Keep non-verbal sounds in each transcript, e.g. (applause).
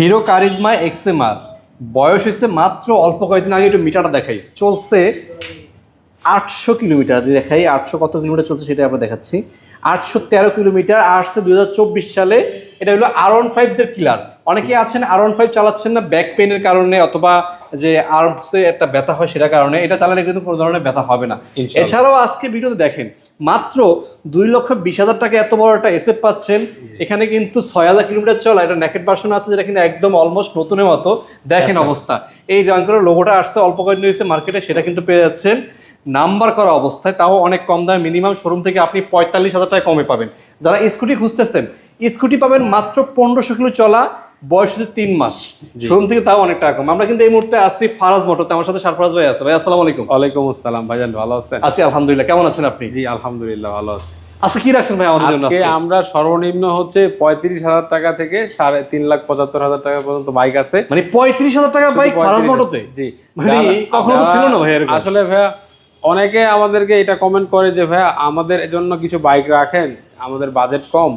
Hero charisma এক্সেমার বয়স হচ্ছে মাত্র অল্প কয়েকদিন আগে একটু মিটারটা দেখাই। চলছে আটশো কিলোমিটার। দেখাই আটশো কত কিলোমিটার চলছে সেটা আমরা দেখাচ্ছি। আটশো তেরো কিলোমিটার, আসছে দু সালে এটা হলো আর ওয়ান ফাইভদের কিলার অনেকে আছেন আর ওয়ান ফাইভ চালাচ্ছেন না ব্যাক পেনের কারণে অথবা যে আর্মসে একটা ব্যথা হয় সেটার কারণে। এটা চালালে কিন্তু কোনো ধরনের ব্যথা হবে না। এছাড়াও আজকে ভিডিওতে দেখেন মাত্র দুই লক্ষ বিশ হাজার টাকা এত বড় একটা এসএফ পাচ্ছেন। এখানে কিন্তু ছয় হাজার কিলোমিটার চলা এটা নেকেট ভার্সন আছে যেটা কিন্তু একদম অলমোস্ট নতুনের মতো। দেখেন অবস্থা। এই রঙের লোগোটা আসছে অল্প কয়েকদিন হয়েছে মার্কেটে সেটা কিন্তু পেয়ে যাচ্ছেন। নাম্বার করা অবস্থায় তাও অনেক কম দামে মিনিমাম শোরুম থেকে আপনি পঁয়তাল্লিশ হাজার টাকা কমে পাবেন। যারা স্কুটি খুঁজতেছেন স্কুটি পাবেন মাত্র পনেরোশো কিলো চলা বয়স হচ্ছে তিন মাস। শোরুম থেকে তাও অনেক টাকা কম। আমরা কিন্তু এই মুহূর্তে আসছি ফারাজ মোটরতে আমার সাথে সারফরাজ ভাই আছে। ভাই আসসালামু আলাইকুম। ওয়ালাইকুম আসসালাম। ভাইজান ভালো আছেন? আছি আলহামদুলিল্লাহ। কেমন আছেন আপনি? জি আলহামদুলিল্লাহ ভালো আছি। আচ্ছা কি রাখছেন ভাই আমাদের জন্য আজকে? আমরা সর্বনিম্ন হচ্ছে পঁয়ত্রিশ হাজার টাকা থেকে সাড়ে তিন লাখ পঁচাত্তর হাজার টাকা পর্যন্ত বাইক আছে। মানে পঁয়ত্রিশ হাজার টাকা বাইক ফারাজ মোটরতে জি। মানে কখনো ছিল না ভাই আসলে ভাইয়া অনেকে আমাদেরকে এটা কমেন্ট করে যে ভাইয়া আমাদের জন্য কিছু বাইক রাখেন আমাদের বাজেট কম।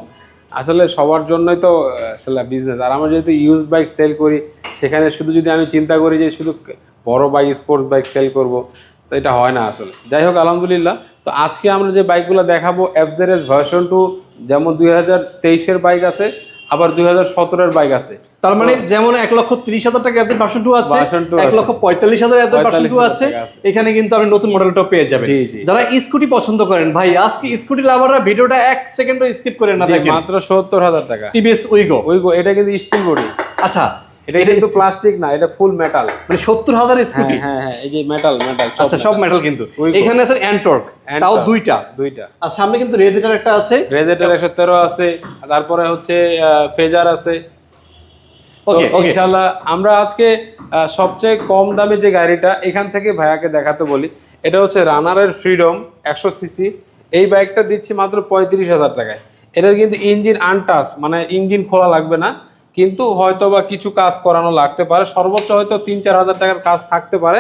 আসলে সবার জন্যই তো আসলে বিজনেস আর আমরা যেহেতু ইউজ বাইক সেল করি, সেখানে শুধু যদি আমি চিন্তা করি যে শুধু বড় বাইক স্পোর্টস বাইক সেল করব, তো এটা হয় না আসলে। যাই হোক, আলহামদুলিল্লাহ। তো আজকে আমরা যে বাইকগুলো দেখাবো এফজেরেস ভার্সন টু যেমন দুই হাজার বাইক আছে, আবার দুই হাজার বাইক আছে। তার মানে যেমন এক লক্ষ ত্রিশ হাজার টাকা অ্যাপের ভার্সন টু আছে এক লক্ষ পঁয়তাল্লিশ হাজার অ্যাপের ভার্সন টু আছে। এখানে কিন্তু আপনি নতুন মডেলটা পেয়ে যাবেন। যারা স্কুটি পছন্দ করেন ভাই আজকে স্কুটি লাভাররা ভিডিওটা এক সেকেন্ডও স্কিপ করে না দেখেন। মাত্র সত্তর হাজার টাকা। টিভিএস উইগো ওই গো- এটা কিন্তু স্টিল বডি আচ্ছা এটা কিন্তু প্লাস্টিক না এটা ফুল মেটাল মানে সত্তর হাজার হ্যাঁ স্কুটি হ্যাঁ হ্যাঁ এই যে মেটাল মেটাল আচ্ছা সব মেটাল কিন্তু। এখানে আছে অ্যান্টর্ক তাও। দুইটা। দুইটা। আর সামনে কিন্তু রেজেটার একটা আছে। রেজেটার একশো তেরো আছে তারপরে হচ্ছে ফেজার আছে। ওকে আমরা আজকে সবচেয়ে কম দামে যে গাড়িটা এখান থেকে ভাইয়াকে দেখাতে বলি। এটা হচ্ছে রানারের ফ্রিডম একশো সিসি। এই বাইকটা দিচ্ছি মাত্র পঁয়ত্রিশ হাজার টাকায়। এটার কিন্তু ইঞ্জিন আনটাচ মানে ইঞ্জিন খোলা লাগবে না। কিন্তু হয়তো বা কিছু কাজ করানো লাগতে পারে। সর্বোচ্চ হয়তো তিন চার হাজার টাকার কাজ থাকতে পারে।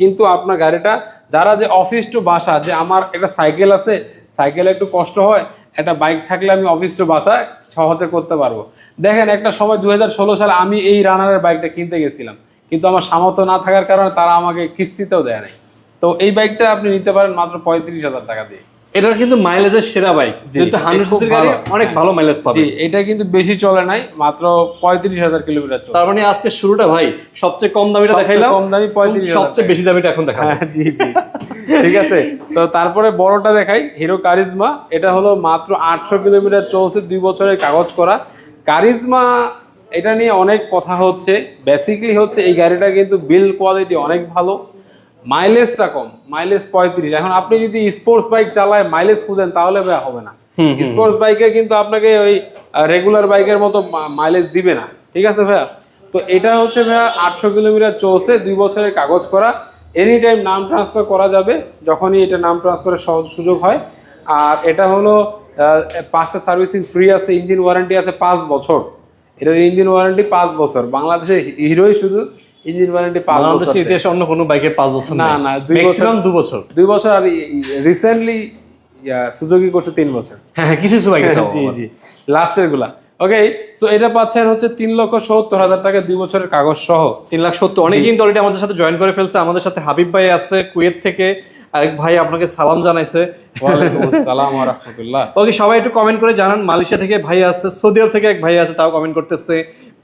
কিন্তু আপনার গাড়িটা যারা যে অফিস টু বাসা যে আমার একটা সাইকেল আছে সাইকেলে একটু কষ্ট হয় একটা বাইক থাকলে আমি অফিস টু বাসা সহজে করতে পারব। দেখেন, একটা সময় দু হাজার ষোলো সালে আমি এই রানারের বাইকটা কিনতে গেছিলাম। কিন্তু আমার সামর্থ্য না থাকার কারণে তারা আমাকে কিস্তিতেও দেয় নাই। তো এই বাইকটা আপনি নিতে পারেন মাত্র পঁয়ত্রিশ হাজার টাকা দিয়ে। এটার কিন্তু মাইলেজের সেরা বাইক যেহেতু এটা হান্ড্রেড সিসির গাড়ি। অনেক ভালো মাইলেজ পাবে। জি এটা কিন্তু বেশি চলে নাই মাত্র পঁয়ত্রিশ হাজার কিলোমিটার চলে। তার মানে আজকে শুরুটা ভাই সবচেয়ে কম দামিটা সবচেয়ে দেখাইলাম কম দামি 35,000 সবচেয়ে বেশি দামিটা এখন দেখাবো। হ্যাঁ জি জি। ঠিক আছে? তো তারপরে বড়টা দেখাই হিরো কারিজমা এটা হলো মাত্র আটশো কিলোমিটার চলছে দুই বছরের কাগজ করা। কারিজমা এটা নিয়ে অনেক কথা হচ্ছে। বেসিকলি হচ্ছে এই গাড়িটা কিন্তু বিল্ড কোয়ালিটি অনেক ভালো। মাইলেজটা কম মাইলেজ পঁয়ত্রিশ। এখন আপনি যদি স্পোর্টস বাইক চালায় মাইলেজ খুঁজেন তাহলে হবে না। স্পোর্টস বাইকে কিন্তু আপনাকে ওই রেগুলার বাইকের মতো মাইলেজ দিবে না। ঠিক আছে ভাইয়া? তো এটা হচ্ছে ভাইয়া আটশো কিলোমিটার চলছে দুই বছরের কাগজ করা। এনি টাইম নাম ট্রান্সফার করা যাবে যখনই এটা নাম ট্রান্সফারের সহজ সুযোগ হয়। আর এটা হলো পাঁচটা সার্ভিসিং ফ্রি আছে ইঞ্জিন ওয়ারেন্টি আছে পাঁচ বছর। এটার ইঞ্জিন ওয়ারেন্টি পাঁচ বছর। বাংলাদেশে হিরোই শুধু ইঞ্জিন ওয়ারেন্টি পাঁচ বছর ইতিহাসে অন্য কোনো বাইকের পাঁচ বছর না, না, দুই বছর। দু বছর। দুই বছর আর রিসেন্টলি সুযোগই করছে তিন বছর। হ্যাঁ হ্যাঁ কিছু কিছু বাইক জি জি। লাস্টেরগুলা ওকে তো এটা পাচ্ছেন হচ্ছে তিন লক্ষ সত্তর হাজার টাকা দুই বছরের কাগজ সহ তিন লাখ সত্তর। অনেকে কিন্তু অলরেডি আমাদের সাথে জয়েন করে ফেলছে। আমাদের সাথে হাবিব ভাই আছে কুয়েত থেকে। আরেক ভাই আপনাকে সালাম জানাইছে। (laughs) ওকে সবাই একটু কমেন্ট করে জানান মালয়েশিয়া থেকে ভাই আছে সৌদি আরব থেকে এক ভাই আছে তাও কমেন্ট করতেছে।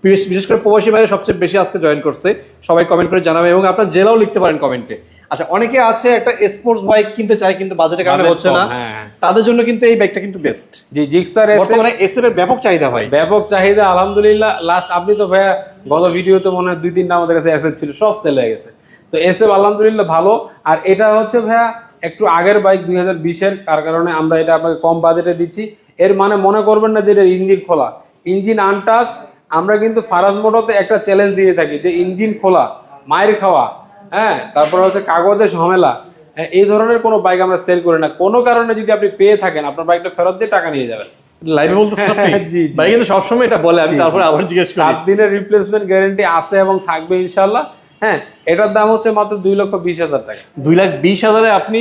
বিশেষ করে প্রবাসী ভাইরা সবচেয়ে বেশি আজকে জয়েন করছে সবাই কমেন্ট করে জানাবে এবং আপনার জেলাও লিখতে পারেন কমেন্টে আচ্ছা অনেকে আছে একটা স্পোর্টস বাইক কিনতে চায় কিন্তু বাজেটের কারণে হচ্ছে না। হ্যাঁ, হ্যাঁ। তাদের জন্য কিন্তু এই বাইকটা কিন্তু বেস্ট জি জিক্সার এসে বর্তমানে এসএফ এর ব্যাপক চাহিদা ভাই। ব্যাপক চাহিদা আলহামদুলিল্লাহ। লাস্ট আপনি তো ভাইয়া গত ভিডিওতে মনে হয় দুই তিনটা আমাদের কাছে অ্যাসেট ছিল সব সেল হয়ে গেছে। তো এসএফ আলহামদুলিল্লাহ ভালো। আর এটা হচ্ছে ভাইয়া একটু আগের বাইক দুই হাজার বিশের তার কারণে আমরা এটা আপনাকে কম বাজেটে দিচ্ছি। এর মানে মনে করবেন না যে এটা ইঞ্জিন খোলা। ইঞ্জিন আনটাচ আমরা কিন্তু ফারাজ মোটরতে একটা চ্যালেঞ্জ দিয়ে থাকি যে ইঞ্জিন খোলা মায়ের খাওয়া হ্যাঁ? তারপর হচ্ছে কাগজে ঝামেলা। হ্যাঁ, এই ধরনের কোনো বাইক আমরা সেল করি না। কোনো কারণে যদি আপনি পেয়ে থাকেন আপনার বাইকটা ফেরত দিয়ে টাকা নিয়ে যাবেন। লাইভে বলতেছেন (laughs) আপনি? জি, জি। ভাই কিন্তু সবসময় এটা বলে আমি। তারপরে আবার জিজ্ঞেস করি। সাত দিনের রিপ্লেসমেন্ট গ্যারেন্টি আছে এবং থাকবে ইনশাল্লাহ হ্যাঁ এটার দাম হচ্ছে মাত্র দুই লক্ষ বিশ হাজার টাকা। দুই লাখ বিশ হাজারে আপনি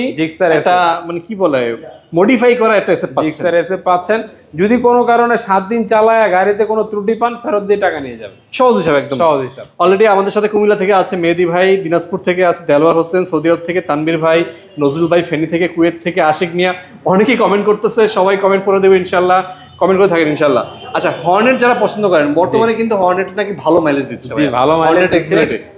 একটা মানে কি বলে মডিফাই করা একটা পাচ্ছেন। জিক্সার এসে পাচ্ছেন। যদি কোনো কারণে সাত দিন চালায় গাড়িতে কোনো ত্রুটি পান ফেরত দিয়ে টাকা নিয়ে যাবেন। সহজ হিসাবে একদম। সহজ হিসাব। অলরেডি আমাদের সাথে কুমিল্লা থেকে আছে মেহেদি ভাই দিনাজপুর থেকে আছে দেলোয়ার হোসেন সৌদি আরব থেকে তানবীর ভাই নজরুল ভাই ফেনী থেকে কুয়েত থেকে আশিক মিয়া। অনেকেই কমেন্ট করতেছে সবাই কমেন্ট করে দেবে ইনশাল্লাহ। কমেন্ট করে থাকেন ইনশাল্লাহ। আচ্ছা হর্নেট যারা পছন্দ করেন বর্তমানে কিন্তু হর্নেট নাকি ভালো মাইলেজ দিচ্ছে ভালো মাইলেজ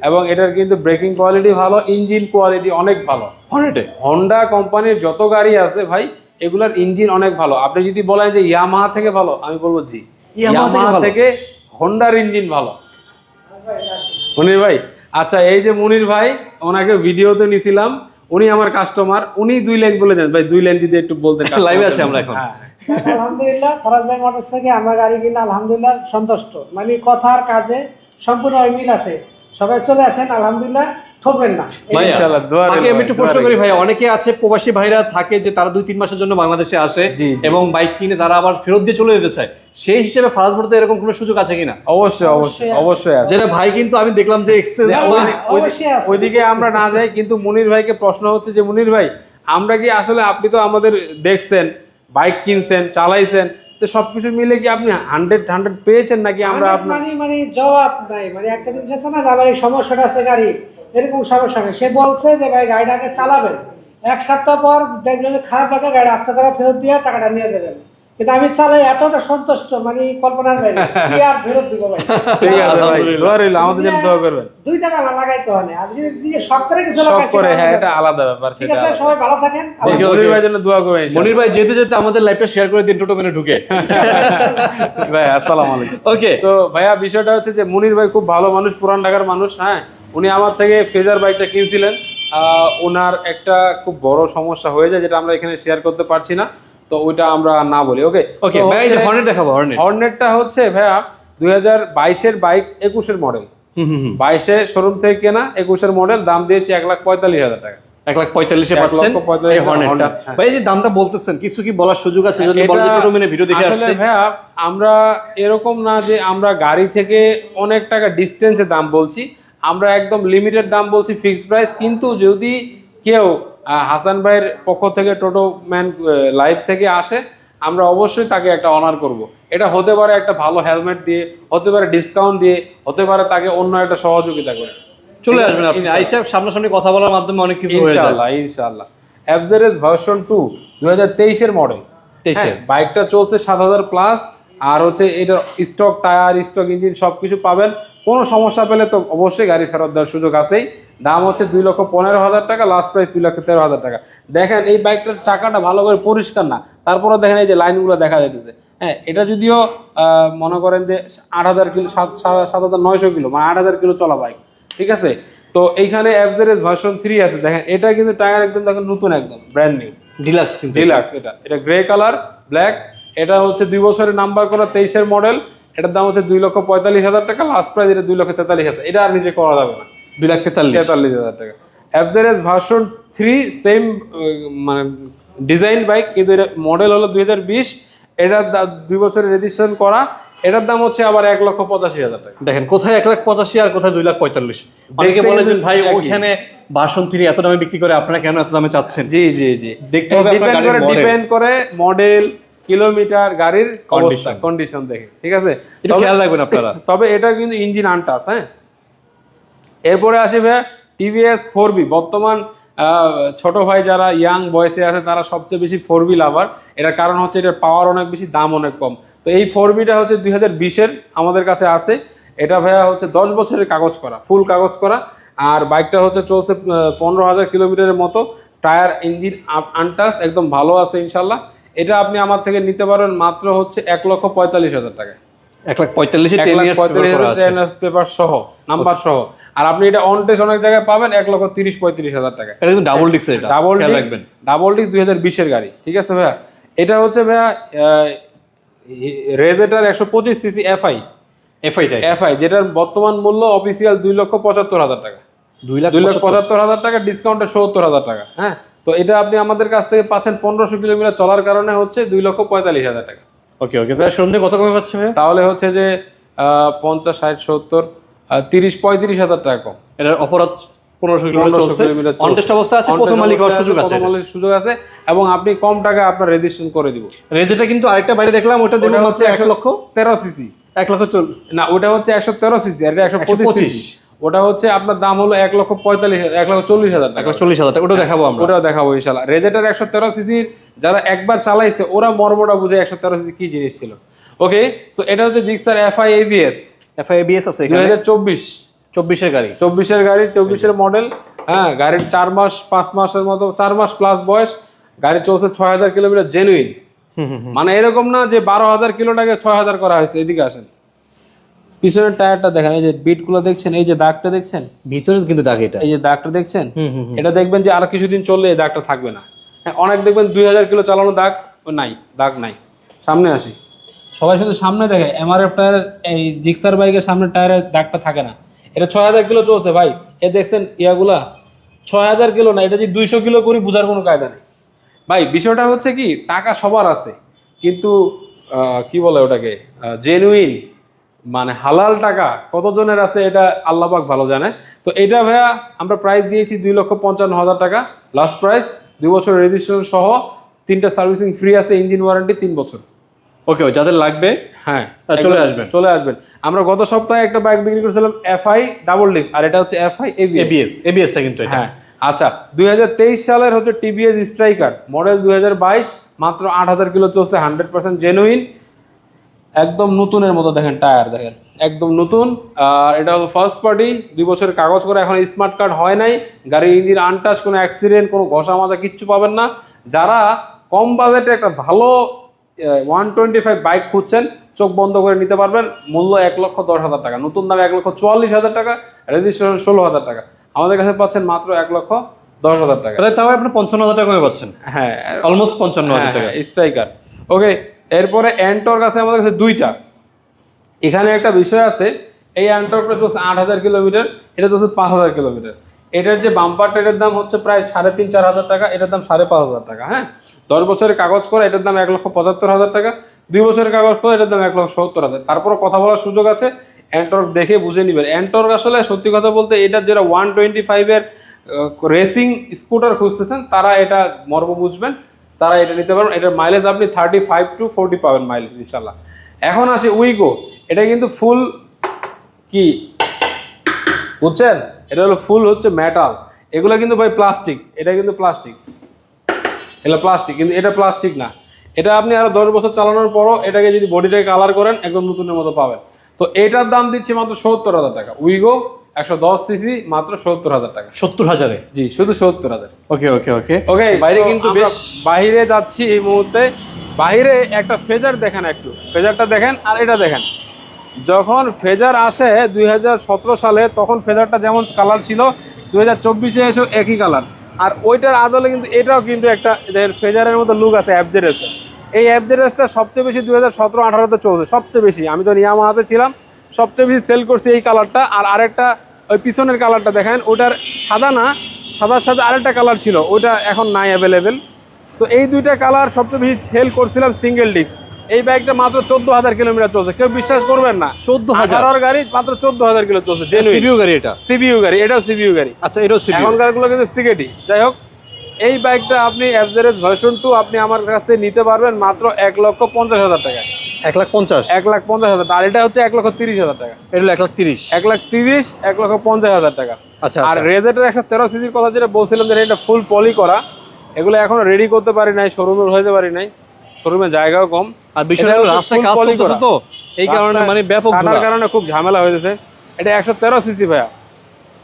এবং এটার কিন্তু ব্রেকিং কোয়ালিটি ভালো ইঞ্জিন কোয়ালিটি অনেক ভালো। হর্নেটে হন্ডা কোম্পানির যত গাড়ি আছে ভাই এগুলার ইঞ্জিন অনেক ভালো। আপনি যদি বলেন যে ইয়ামাহা থেকে ভালো আমি বলব জি। ইয়ামাহা থেকে হন্ডার ইঞ্জিন ভালো। মনির ভাই আচ্ছা এই যে মনির ভাই ওনাকে ভিডিওতে নিছিলাম উনি আমার কাস্টমার উনি দুই লাইন বলে দেন। ভাই দুই লাইন যদি একটু বলতেন (laughs) এ আছি আমরা এখন। হ্যাঁ। আলহামদুলিল্লাহ ফরাজ ভাই মোটরস থেকে আমরা গাড়ি কিনে আলহামদুলিল্লাহ সন্তুষ্ট। মানে কথার কাজে সম্পূর্ণ ওই মিল আছে। সবাই চলে আসেন আলহামদুলিল্লাহ ঠকবেন না আগে আমি একটু প্রশ্ন করি ভাই অনেকে আছে প্রবাসী ভাইরা থাকে যে তারা দুই তিন মাসের জন্য বাংলাদেশে আসে। এবং বাইক কিনে তারা আবার ফেরত দিয়ে চলে যেতে চায় সেই হিসেবে ফারাজ এরকম কোনো সুযোগ আছে কিনা অবশ্যই অবশ্যই অবশ্যই আছে যেটা ভাই কিন্তু আমি দেখলাম যে। ওইদিকে আমরা না যাই কিন্তু মুনির ভাইকে প্রশ্ন হচ্ছে যে মুনির ভাই আমরা কি আসলে আপনি তো আমাদের দেখছেন বাইক কিনছেন চালাইছেন তো সবকিছু মিলে কি আপনি হান্ড্রেড হান্ড্রেড পেয়েছেন নাকি আমরা আপনার মানে মানে জবাব নাই। মানে একটা জিনিস আছে না আবার আমার এই সমস্যাটা আছে গাড়ি। এরকম সমস্যা নেই। সে বলছে যে ভাই গাড়িটাকে চালাবেন। এক সপ্তাহ পর দেখবেন খারাপ লাগে গাড়ি আস্তে করে ফেরত দিয়ে টাকাটা নিয়ে দেবেন কিন্তু আমি চালাই এতটা সন্তুষ্ট মানে কল্পনার বাইরে। (laughs) কি আর ফেরত দিব ভাই? ঠিক আছে ভাই দোয়া রইল আমাদের জন্য দোয়া করবেন। দুই টাকা আমার লাগাইতে হয় না। যদি শখ করে কিছু লাগাইতে করে হ্যাঁ এটা আলাদা ব্যাপার ঠিক আছে সবাই ভালো থাকেন। মুনির. ভাইয়ের জন্য দোয়া করবেন মনির ভাই যেতে যেতে আমাদের লাইভটা শেয়ার করে দিন টোটো মেনে ঢুকে। (laughs) ভাই আসসালামু আলাইকুম। ওকে তো ভাইয়া বিষয়টা হচ্ছে যে মুনির ভাই খুব ভালো মানুষ পুরান ঢাকার মানুষ হ্যাঁ? উনি আমার থেকে ফেজার বাইকটা কিনছিলেন। আহ, ওনার একটা খুব বড় সমস্যা হয়ে যায় যেটা আমরা এখানে শেয়ার করতে পারছি না। তো ওইটা আমরা না বলি ওকে ওকে ভাই এই যে হর্নেট দেখাবো হর্নেট হর্নেটটা হচ্ছে ভাইয়া দুই হাজার বাইশের বাইক একুশের মডেল হুম হুম হুম। বাইশে শোরুম থেকে কেনা একুশের মডেল দাম দিয়েছি এক লাখ পঁয়তাল্লিশ হাজার টাকা। এক লাখ পঁয়তাল্লিশে এক পাচ্ছেন? লক্ষ এই হর্নেটটা হ্যাঁ। ভাই যে দামটা বলতেছেন কিছু কি বলার সুযোগ আছে যদি বলেন ভিডিও দেখে আসছে। ভাইয়া আমরা এরকম না যে আমরা গাড়ি থেকে অনেক টাকা ডিস্টেন্সে দাম বলছি আমরা একদম লিমিটেড দাম বলছি ফিক্সড প্রাইস কিন্তু যদি কেউ হাসান ভাইয়ের পক্ষ থেকে টোটো ম্যান লাইভ থেকে আসে আমরা অবশ্যই তাকে একটা অনার করব। এটা হতে পারে একটা ভালো হেলমেট দিয়ে হতে পারে ডিসকাউন্ট দিয়ে হতে পারে তাকে অন্য একটা সহযোগিতা করে। চলে আসবেন আপনি। সামনাসামনি কথা বলার মাধ্যমে অনেক কিছু হয়ে ইনশাআল্লাহ ইনশাআল্লাহ। এফজেরেস ভার্সন টু দু হাজার তেইশের মডেল 23 বাইকটা চলছে সাত হাজার প্লাস আর হচ্ছে এটা স্টক টায়ার স্টক ইঞ্জিন সবকিছু পাবেন। কোনো সমস্যা পেলে তো অবশ্যই গাড়ি ফেরত দেওয়ার সুযোগ আছেই। দাম হচ্ছে দুই লক্ষ পনেরো হাজার টাকা লাস্ট প্রাইস দুই লক্ষ তেরো হাজার টাকা। দেখেন এই বাইকটার চাকাটা ভালো করে পরিষ্কার না তারপরে দেখেন এই যে লাইনগুলো দেখা যাইতেছে। হ্যাঁ এটা যদিও মনে করেন যে আট হাজার কিলো সাত সাত- হাজার নয়শো কিলো মানে আট হাজার কিলো চলা বাইক ঠিক আছে? তো এইখানে এফজেরেস ভার্সন থ্রি আছে দেখেন এটা কিন্তু টায়ার একদম দেখেন নতুন একদম ব্র্যান্ড নিউ ডিলাক্স ডিলাক্স এটা। এটা গ্রে কালার ব্ল্যাক এটা হচ্ছে দুই বছরের নাম্বার করা তেইশের মডেল এটার দাম হচ্ছে দুই লক্ষ পঁয়তাল্লিশ হাজার টাকা লাস্ট প্রাইস এটা দুই লক্ষ তেতাল্লিশ হাজার। এটা আর নিচে করা যাবে না। দুই লাখ তেতাল্লিশ। তেতাল্লিশ হাজার টাকা। এফজেরেস ভার্সন থ্রি সেম মানে ডিজাইন বাইক কিন্তু এটা মডেল হলো দুই হাজার বিশ। এটার দুই বছরের রেজিস্ট্রেশন করা। এটার দাম হচ্ছে আবার এক লক্ষ পঁচাশি হাজার টাকা। দেখেন কোথায় এক লাখ পঁচাশি আর কোথায় দুই লাখ পঁয়তাল্লিশ? অনেকে বলেছেন ভাই। ওইখানে বাসন তিনি এত দামে বিক্রি করে আপনারা কেন এত দামে চাচ্ছেন? জি জি জি। দেখতে হবে। ডিপেন্ড করে মডেল কিলোমিটার গাড়ির কন্ডিশন কন্ডিশন দেখে ঠিক আছে? একটু খেয়াল রাখবেন আপনারা। তবে এটা কিন্তু ইঞ্জিন আনটাস হ্যাঁ? এরপরে আসে টিভিএস ফোর বি বর্তমান ছোট ভাই যারা ইয়াং বয়সে আছে তারা সবচেয়ে বেশি ফোর বি লাভার এটার কারণ হচ্ছে এটার পাওয়ার অনেক বেশি দাম অনেক কম। তো এই ফোর বিটা হচ্ছে দুই হাজার বিশের আমাদের কাছে আছে। এটা ভাইয়া হচ্ছে দশ বছরের কাগজ করা ফুল কাগজ করা। আর বাইকটা হচ্ছে চলছে পনেরো হাজার কিলোমিটারের মতো। টায়ার ইঞ্জিন আনটাস একদম ভালো আছে ইনশাল্লাহ। এটা আপনি আমার থেকে নিতে পারেন মাত্র হচ্ছে এক লক্ষ পঁয়তাল্লিশ হাজার এক লাখ পঁয়তাল্লিশে হাজার পেপার সহ নাম্বার সহ। আর আপনি এটা অন টেস্ট অনেক জায়গায় পাবেন এক লক্ষ তিরিশ পঁয়ত্রিশ হাজার টাকা এটা কিন্তু ডাবল ডিক্স ডাবল খেয়াল ডাবল ডিস্ক দুই হাজার বিশের গাড়ি ঠিক আছে ভাইয়া? এটা হচ্ছে ভাইয়া রেজেটার একশো পঁচিশ সিসি এফআই এফআই টাই এফআই যেটার বর্তমান মূল্য অফিসিয়াল দুই লক্ষ পঁচাত্তর হাজার টাকা। দুই লাখ দুই লক্ষ পঁচাত্তর। হাজার টাকা ডিসকাউন্টে সত্তর হাজার টাকা হ্যাঁ? তো এটা আপনি আমাদের কাছ থেকে পাচ্ছেন পনেরোশো কিলোমিটার চলার কারণে হচ্ছে দুই লক্ষ পঁয়তাল্লিশ হাজার টাকা। ওকে ওকে তাহলে সন্ধ্যে কত কমে পাচ্ছে তাহলে হচ্ছে যে পঞ্চাশ ষাট সত্তর তিরিশ পঁয়ত্রিশ হাজার টাকা কম। এটার অপরাধ পনেরোশো কিলোমিটার 1500 চলছে? কিলোমিটার চলছে। অনটেস্ট অবস্থা আছে প্রথম মালিক হওয়ার সুযোগ আছে সুযোগ আছে এবং আপনি কম টাকা আপনার রেজিস্ট্রেশন করে দিব। রেজেটা কিন্তু আরেকটা বাইরে দেখলাম ওটা মাত্র এক লক্ষ? তেরো সিসি। এক লক্ষ চল না ওটা হচ্ছে একশো তেরো সিসি আর এটা একশো পঁচিশ 125 সিসি। ওটা হচ্ছে আপনার দাম হলো এক লক্ষ পঁয়তাল্লিশ এক লক্ষ চল্লিশ হাজার টাকা। লক্ষ চল্লিশ হাজার টাকা ওটা দেখাবো আমরা। ওটাও দেখাবো ইনশাল্লাহ রেজেটার একশো তেরো সিসির যারা একবার চালাইছে ওরা মর্মটা বুঝে একশো তেরো সিসি কি জিনিস ছিল। ওকে তো এটা হচ্ছে Gixxer FI ABS FI ABS আছে দুই হাজার চব্বিশ। চব্বিশের গাড়ি। চব্বিশের গাড়ি চব্বিশের মডেল। হ্যাঁ গাড়ির চার মাস পাঁচ মাসের মতো চার মাস প্লাস বয়স। গাড়ি চলছে ছয় হাজার কিলোমিটার জেনুইন। মানে এরকম না যে বারো হাজার কিলোটাকে ছয় হাজার করা হয়েছে এদিকে আসেন। পিছনের টায়ারটা দেখেন এই যে বিটগুলো দেখছেন এই যে দাগটা দেখছেন? ভিতরে কিন্তু দাগ এটা। এই যে দাগটা দেখছেন। এটা দেখবেন যে আর কিছুদিন চললে এই দাগটা থাকবে না। হ্যাঁ অনেক দেখবেন দুই হাজার কিলো চালানো দাগ নাই দাগ নাই। সামনে আসি। সবাই শুধু সামনে দেখে এমআরএফ টায়ার এই জিক্সার বাইকের সামনে টায়ারের দাগটা থাকে না। এটা ছয় হাজার কিলো চলছে ভাই। এ দেখছেন ইয়াগুলা ছয় হাজার কিলো না এটা যে দুইশো কিলো করি বোঝার কোনো কায়দা নেই। ভাই বিষয়টা হচ্ছে কি টাকা সবার আছে। কিন্তু কি বলে ওটাকে? জেনুইন মানে হালাল টাকা কতজনের আছে এটা আল্লাহবাক ভালো জানে। তো এটা ভাইয়া আমরা প্রাইস দিয়েছি দুই লক্ষ পঞ্চান্ন হাজার টাকা। লাস্ট প্রাইস দুই বছর রেজিস্ট্রেশন সহ তিনটা সার্ভিসিং ফ্রি আছে ইঞ্জিন ওয়ারেন্টি তিন বছর। ওকে যাদের লাগবে হ্যাঁ চলে আসবেন। চলে আসবেন। আমরা গত সপ্তাহে একটা বাইক বিক্রি করেছিলাম এফআই ডাবল ডিস্ক আর এটা হচ্ছে এফআই এবিএস এবিএস এবিএসটা কিন্তু এটা। হ্যাঁ আচ্ছা দুই হাজার তেইশ সালের হচ্ছে টিভিএস স্ট্রাইকার মডেল দুই হাজার বাইশ মাত্র আট হাজার কিলো চলছে হান্ড্রেড পার্সেন্ট জেনুইন একদম নতুনের মতো দেখেন টায়ার দেখেন। একদম নতুন আর এটা হলো ফার্স্ট পার্টি দুই বছরের কাগজ করে এখন স্মার্ট কার্ড হয় নাই। গাড়ির ইঞ্জিন আনটাচ কোনো অ্যাক্সিডেন্ট কোনো ঘষা মাজা কিচ্ছু পাবেন না। যারা কম বাজেটে একটা ভালো ওয়ান টোয়েন্টি ফাইভ বাইক খুঁজছেন চোখ বন্ধ করে নিতে পারবেন। মূল্য এক লক্ষ দশ হাজার টাকা। নতুন দাম এক লক্ষ চুয়াল্লিশ হাজার টাকা রেজিস্ট্রেশন ষোলো হাজার টাকা। আমাদের কাছে পাচ্ছেন মাত্র এক লক্ষ দশ হাজার টাকা। তাহলে তাও আপনি পঞ্চান্ন হাজার টাকা পাচ্ছেন। হ্যাঁ অলমোস্ট পঞ্চান্ন হাজার টাকা। স্ট্রাইকার ওকে এরপরে অ্যান্টর কাছে আমাদের কাছে দুইটা। এখানে একটা বিষয় আছে, এই অ্যান্টরটা চলছে আট হাজার কিলোমিটার, এটা চলছে পাঁচ হাজার কিলোমিটার। এটার যে বাম্পার এটার দাম হচ্ছে প্রায় সাড়ে তিন, চার হাজার টাকা, এটার দাম সাড়ে পাঁচ হাজার টাকা হ্যাঁ? দশ বছরের কাগজ করে, এটার দাম এক লক্ষ পঁচাত্তর হাজার টাকা। দুই বছরের কাগজ করে, এটার দাম এক লক্ষ সত্তর হাজার। তারপরে কথা বলার সুযোগ আছে অ্যান্টর্ক দেখে বুঝে নেবেন। অ্যান্টর্ক আসলে সত্যি কথা বলতে এটার যেটা ওয়ান টোয়েন্টি ফাইভের রেসিং স্কুটার খুঁজতেছেন, তারা এটা মর্ম বুঝবেন। তারা এটা নিতে পারেন এটার মাইলেজ আপনি থার্টি ফাইভ টু ফোরটি পাবেন মাইলেজ ইনশাল্লাহ এখন আসে উইগো এটা কিন্তু ফুল কি? বুঝছেন? এটা হলো ফুল হচ্ছে মেটাল এগুলো কিন্তু ভাই প্লাস্টিক এটা কিন্তু প্লাস্টিক এটা প্লাস্টিক কিন্তু এটা প্লাস্টিক না। এটা আপনি আরও দশ বছর চালানোর পরও এটাকে যদি বডিটাকে কালার করেন, একদম নতুনের মতো পাবেন। তো এটার দাম দিচ্ছি মাত্র সত্তর হাজার টাকা। উইগো একশো দশ সিসি মাত্র সত্তর হাজার টাকা। সত্তর হাজারে? জি শুধু সত্তর হাজার। ওকে ওকে ওকে। ওকে বাইরে কিন্তু বেশ বাইরে যাচ্ছি এই মুহূর্তে। বাইরে একটা ফেজার দেখেন একটু। ফেজারটা দেখেন আর এটা দেখেন। যখন ফেজার আসে দুই হাজার সতেরো সালে তখন ফেজারটা যেমন কালার ছিল দুই হাজার চব্বিশে এসে একই কালার আর ওইটার আদলে কিন্তু এটাও কিন্তু একটা ফেজারের মতো লুক আছে অ্যাপজেরেসে এই অ্যাপজেরেসটা সবচেয়ে বেশি দুই হাজার সতেরো আঠারোতে চলছে সবচেয়ে বেশি। আমি তো ইয়ামাহাতে ছিলাম। সবচেয়ে বেশি সেল করছে এই কালারটা আর আরেকটা ওই পিছনের কালারটা দেখেন ওটার সাদা না সাদার সাথে আরেকটা কালার ছিল ওইটা এখন নাই অ্যাভেলেবেল তো এই দুইটা কালার সবচেয়ে বেশি সেল করছিলাম সিঙ্গেল ডিস্ক এই বাইকটা মাত্র চোদ্দ হাজার কিলোমিটার চলছে। কেউ বিশ্বাস করবেন না। 14,000 হাজার? গাড়ি মাত্র চোদ্দ হাজার কিলো চলছে সিবিউ গাড়ি এটা? সিবিইউ গাড়ি এটাও সিবিইউ গাড়ি। আচ্ছা এটাও সিবিউ এখনকারগুলো কিন্তু সিকেটি যাই হোক এই বাইকটা আপনি অ্যাভারেজ ভার্সন টু আপনি আমার কাছ থেকে নিতে পারবেন মাত্র এক লক্ষ পঞ্চাশ হাজার টাকা এক লাখ পঞ্চাশ। এক লাখ পঞ্চাশ হাজার। আর এটা হচ্ছে এক লক্ষ তিরিশ হাজার টাকা। এটা এক লাখ তিরিশ। এক লাখ তিরিশ এক লক্ষ পঞ্চাশ হাজার টাকা। আচ্ছা আর আচ্ছা। রেজেটের একশো তেরো সিসির কথা যেটা বলছিলাম যে এটা ফুল পলি করা। এগুলো এখনও রেডি করতে পারি নাই শোরুমে হইতে পারি নাই। শোরুমে জায়গাও কম। আর বিষয়টা রাস্তায় কাজ চলতেছে তো। এই কারণে মানে ব্যাপক কারণে খুব ঝামেলা হয়েছে। এটা একশো তেরো সিসি ভাইয়া।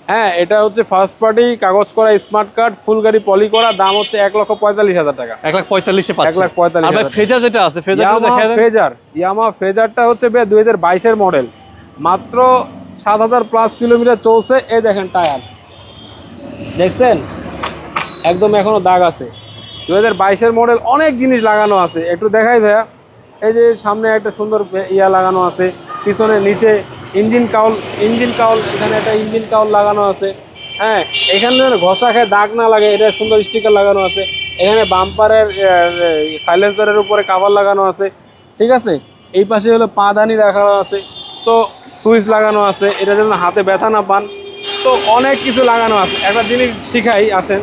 হ্যাঁ এটা হচ্ছে ফার্স্ট পার্টি কাগজ করা স্মার্ট কার্ড ফুল গাড়ি পলি করা দাম হচ্ছে এক লক্ষ পঁয়তাল্লিশ হাজার টাকা। এক লাখ পঁয়তাল্লিশে এক লাখ পঁয়তাল্লিশ ফেজার যেটা আছে ফেজার ইয়ামা ফেজারটা হচ্ছে বে দুই হাজার বাইশের মডেল মাত্র সাত হাজার প্লাস কিলোমিটার চলছে এই দেখেন টায়ার দেখছেন? একদম এখনও দাগ আছে। দু হাজার বাইশের মডেল অনেক জিনিস লাগানো আছে। একটু দেখাই ভাইয়া। এই যে সামনে একটা সুন্দর ইয়া লাগানো আছে পিছনে নিচে ইঞ্জিন কাউল ইঞ্জিন কাউল, এখানে একটা ইঞ্জিন কাউল লাগানো আছে। হ্যাঁ এখানে যেন ঘষা খায় দাগ না লাগে, এটা সুন্দর স্টিকার লাগানো আছে। এখানে বাম্পারের সাইলেন্সারের উপরে কাভার লাগানো আছে। ঠিক আছে? এই পাশে হলো পাদানি রাখানো আছে। তো, সুইচ লাগানো আছে। এটা যেন হাতে ব্যথা না পান। তো, অনেক কিছু লাগানো আছে। একটা জিনিস শিখাই, আসেন।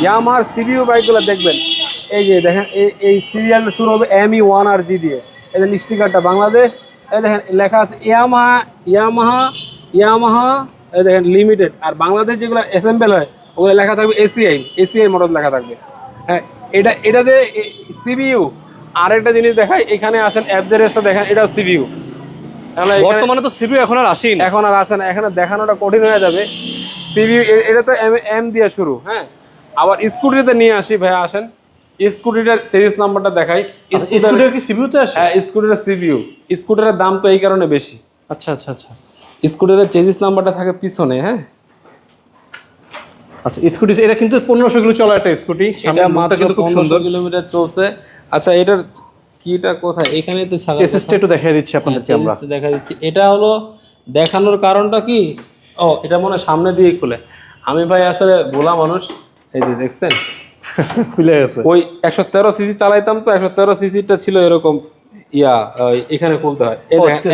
ইয়ামার সিবিউ বাইকগুলো দেখবেন। এই যে, দেখেন, এই এই সিরিয়ালটা শুরু হবে এম ই ওয়ান আর জি দিয়ে। এদের স্টিকারটা বাংলাদেশ এই দেখেন লেখা আছে ইয়ামাহা ইয়ামাহা ইয়ামাহা এই দেখেন লিমিটেড আর বাংলাদেশ যেগুলো অ্যাসেম্বল হয় ওগুলো লেখা থাকবে এসিআই এসিআই মডেল লেখা থাকবে। হ্যাঁ এটা এটাতে সিবিইউ আর একটা জিনিস দেখাই এখানে আসেন অ্যাডজারেসটা দেখেন এটা সিবিইউ বর্তমানে তো সিবিউ এখন আর আসেনি এখন আর আসে না এখানে দেখানোটা কঠিন হয়ে যাবে। সিবি এটা তো এম এম দিয়ে শুরু হ্যাঁ। আবার স্কুটিতে নিয়ে আসি ভাইয়া আসেন। স্কুটিটার চেজিস নাম্বারটা দেখাই। স্কুটার স্কুটিও কি সিবিউতে আসে? হ্যাঁ স্কুটারের স্কুটারের দাম তো এই কারণে বেশি। আচ্ছা আচ্ছা আচ্ছা। স্কুটারের চেজিস নাম্বারটা থাকে পিছনে হ্যাঁ? আচ্ছা স্কুটি এটা কিন্তু পনেরোশো কিলো চলা একটা স্কুটি। এটা মাত্র পনেরোশো কিলোমিটার চলছে। আচ্ছা এটার কিটা কোথায়? এখানে তো চেসিসটা একটু দেখাই দিচ্ছি আপনাদেরকে আমরা দেখা দিচ্ছি। এটা হলো দেখানোর কারণটা কি? ও এটা মনে হয় সামনে দিয়ে খুলে। আমি ভাই আসলে ভোলা মানুষ। এই যে দেখছেন? (laughs) খুলে গেছে। ওই একশো তেরো সিসি চালাইতাম তো একশো তেরো সিসিটা ছিল এরকম ইয়া এখানে খুলতে হয়।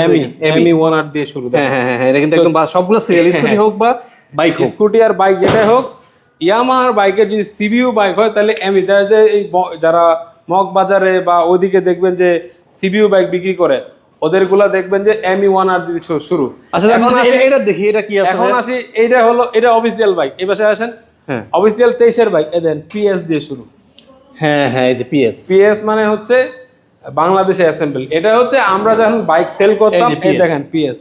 এমি এমি। ওয়ান দিয়ে শুরু হ্যাঁ হ্যাঁ হ্যাঁ হ্যাঁ, এটা কিন্তু একদম সবগুলো সিরিয়াল স্কুটি হোক বা বাইক হোক। স্কুটি আর বাইক যেটাই হোক ইয়ামাহার বাইকের যদি সিবিইউ বাইক হয় তাহলে এমি যারা যে এই যারা মগ বাজারে বা ওইদিকে দেখবেন যে সিবিইউ বাইক বিক্রি করে ওদেরগুলা দেখবেন যে এমি ওয়ান আর দিয়ে শুরু। আচ্ছা এখন এটা দেখি এটা কি আছে এখন আসি এইটা হলো এটা অফিসিয়াল বাইক এই পাশে আসেন। হ্যাঁ অফিসিয়াল তেইশের বাইক এ দেন পিএস দিয়ে শুরু। হ্যাঁ হ্যাঁ এই যে পিএস পিএস মানে হচ্ছে বাংলাদেশে অ্যাসেম্বল এটা হচ্ছে আমরা যখন বাইক সেল করতাম এই দেখেন পিএস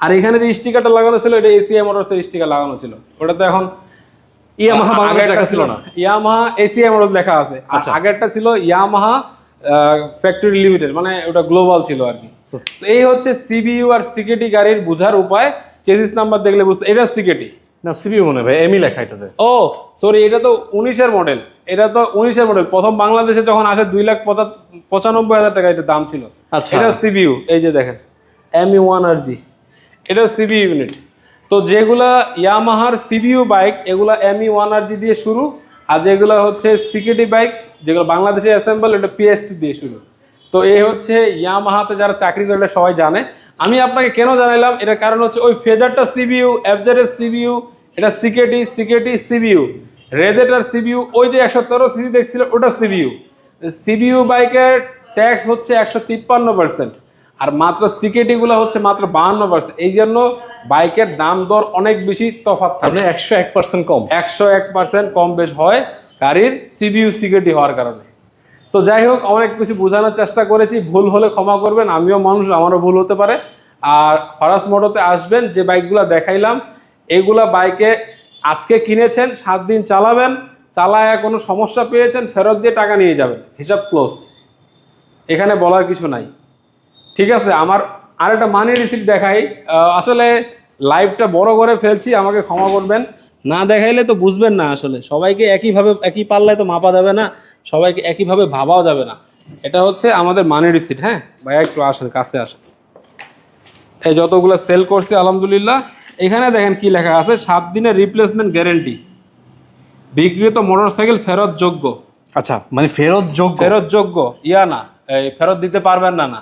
আর এখানে যে স্টিকারটা লাগানো ছিল এটা এসিআই মোটরসের স্টিকার লাগানো ছিল। ওটা তো এখন ইয়ামাহা বাংলাদেশ লেখা ছিল না। ইয়ামাহা এসিআই মোটর লেখা আছে। আচ্ছা। আগেরটা ছিল ইয়ামাহা ফ্যাক্টরি লিমিটেড মানে ওটা গ্লোবাল ছিল আর কি। এই হচ্ছে সিবিইউ আর সিকেটি গাড়ির বোঝার উপায়। চেজিস নাম্বার দেখলে বুঝতে এটা সিকেটি না সিবিউ মনে ভাই এমই লেখা এটাতে। ও সরি এটা তো উনিশের মডেল এটা তো উনিশের মডেল প্রথম বাংলাদেশে যখন আসে দুই লাখ পঁচা- পঁচানব্বই হাজার টাকা এটা দাম ছিল। আচ্ছা। এটা সিবিইউ এই যে দেখেন এম ই ওয়ান আর জি এটা সিবি ইউনিট তো যেগুলা ইয়ামাহার সিবিইউ বাইক এগুলা M E one R G দিয়ে শুরু আর যেগুলো হচ্ছে সিকেটি বাইক যেগুলো বাংলাদেশে অ্যাসেম্বল এটা পিএসটি দিয়ে শুরু। তো এই হচ্ছে ইয়ামাহাতে যারা চাকরি করলে সবাই জানে। আমি আপনাকে কেন জানাইলাম? এটার কারণ হচ্ছে ওই ফেজারটা সিবিইউ এফজারের সিবিউ এটা সিকেটি সিকেটি সিবিইউ রেজেটার সিবিউ ওই যে একশো তেরো সিসি দেখছিল ওটা সিবিউ সিবিইউ বাইকের ট্যাক্স হচ্ছে একশো তিপ্পান্ন পার্সেন্ট আর মাত্র সিকেটি গুলো হচ্ছে মাত্র বাহান্ন পার্সেন্ট এই জন্য বাইকের দাম দর অনেক বেশি তফাৎ থাকে। একশো এক পার্সেন্ট কম। একশো এক পার্সেন্ট কম বেশ হয় গাড়ির সিবিউ সিকেটি হওয়ার কারণে। তো যাই হোক অনেক কিছু বোঝানোর চেষ্টা করেছি। ভুল হলে ক্ষমা করবেন, আমিও মানুষ, আমারও ভুল হতে পারে। আর ফরাস মোটরতে আসবেন, যে বাইকগুলো দেখাইলাম, এগুলা বাইকে আজকে কিনেছেন, সাত দিন চালাবেন, চালায় কোনো সমস্যা পেয়েছেন, ফেরত দিয়ে টাকা নিয়ে যাবেন। হিসাব ক্লোজ। এখানে বলার কিছু নাই। ঠিক আছে, আমার আরেকটা মানি রিসিপ্ট দেখাই। আসলে লাইভটা বড় করে ফেলছি, আমাকে ক্ষমা করবেন। না দেখাইলে তো বুঝবেন না আসলে। সবাইকে একইভাবে, একই পাল্লায় তো মাপা যাবে না। সবাইকে একইভাবে ভাবাও যাবে না। এটা হচ্ছে আমাদের মানি রিসিট হ্যাঁ? ভাইয়া একটু আসেন কাছে আসেন। এই যতগুলো সেল করছি আলহামদুলিল্লাহ। এখানে দেখেন কি লেখা আছে সাত দিনের রিপ্লেসমেন্ট গ্যারেন্টি বিক্রিত মোটরসাইকেল ফেরত যোগ্য আচ্ছা মানে ফেরত যোগ্য ফেরত যোগ্য ইয়া না এই ফেরত দিতে পারবেন না না।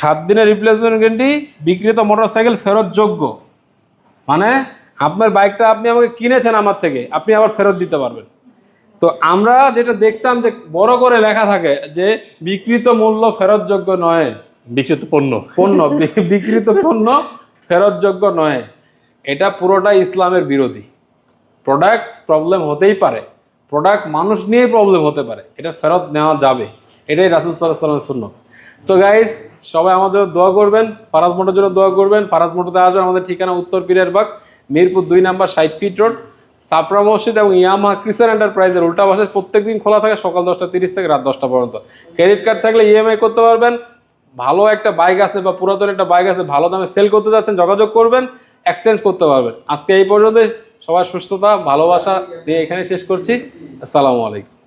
সাত দিনের রিপ্লেসমেন্ট গ্যারেন্টি বিক্রিত মোটরসাইকেল ফেরত যোগ্য মানে আপনার বাইকটা আপনি আমাকে কিনেছেন আমার থেকে আপনি আবার ফেরত দিতে পারবেন। তো আমরা যেটা দেখতাম যে বড় করে লেখা থাকে যে বিকৃত মূল্য ফেরতযোগ্য নয়। বিকৃত পণ্য। পণ্য বিকৃত পণ্য ফেরতযোগ্য নয়। এটা পুরোটাই ইসলামের বিরোধী। প্রোডাক্ট প্রবলেম হতেই পারে। প্রোডাক্ট মানুষ নিয়েই প্রবলেম হতে পারে। এটা ফেরত নেওয়া যাবে। এটাই রাসুল সাল্লাহ সাল্লামের শূন্য তো গাইস সবাই আমাদের দোয়া করবেন। ফারাজ মোটর জন্য দোয়া করবেন। ফারাজ মোটরতে আসবেন আমাদের ঠিকানা উত্তর পীরের বাগ মিরপুর দুই নাম্বার ষাট ফিট রোড। সাপরা মসজিদ এবং ইয়ামা ক্রিসার এন্টারপ্রাইজের উল্টা বাসায় প্রত্যেক দিন খোলা থাকে সকাল দশটা তিরিশ থেকে রাত দশটা পর্যন্ত। ক্রেডিট কার্ড থাকলে ইএমআই করতে পারবেন। ভালো একটা বাইক আছে বা পুরাতন একটা বাইক আছে, ভালো দামে সেল করতে যাচ্ছেন, যোগাযোগ করবেন এক্সচেঞ্জ করতে পারবেন। আজকে এই পর্যন্ত সবার সুস্থতা, ভালোবাসা দিয়ে এখানে শেষ করছি। আসসালামু আলাইকুম।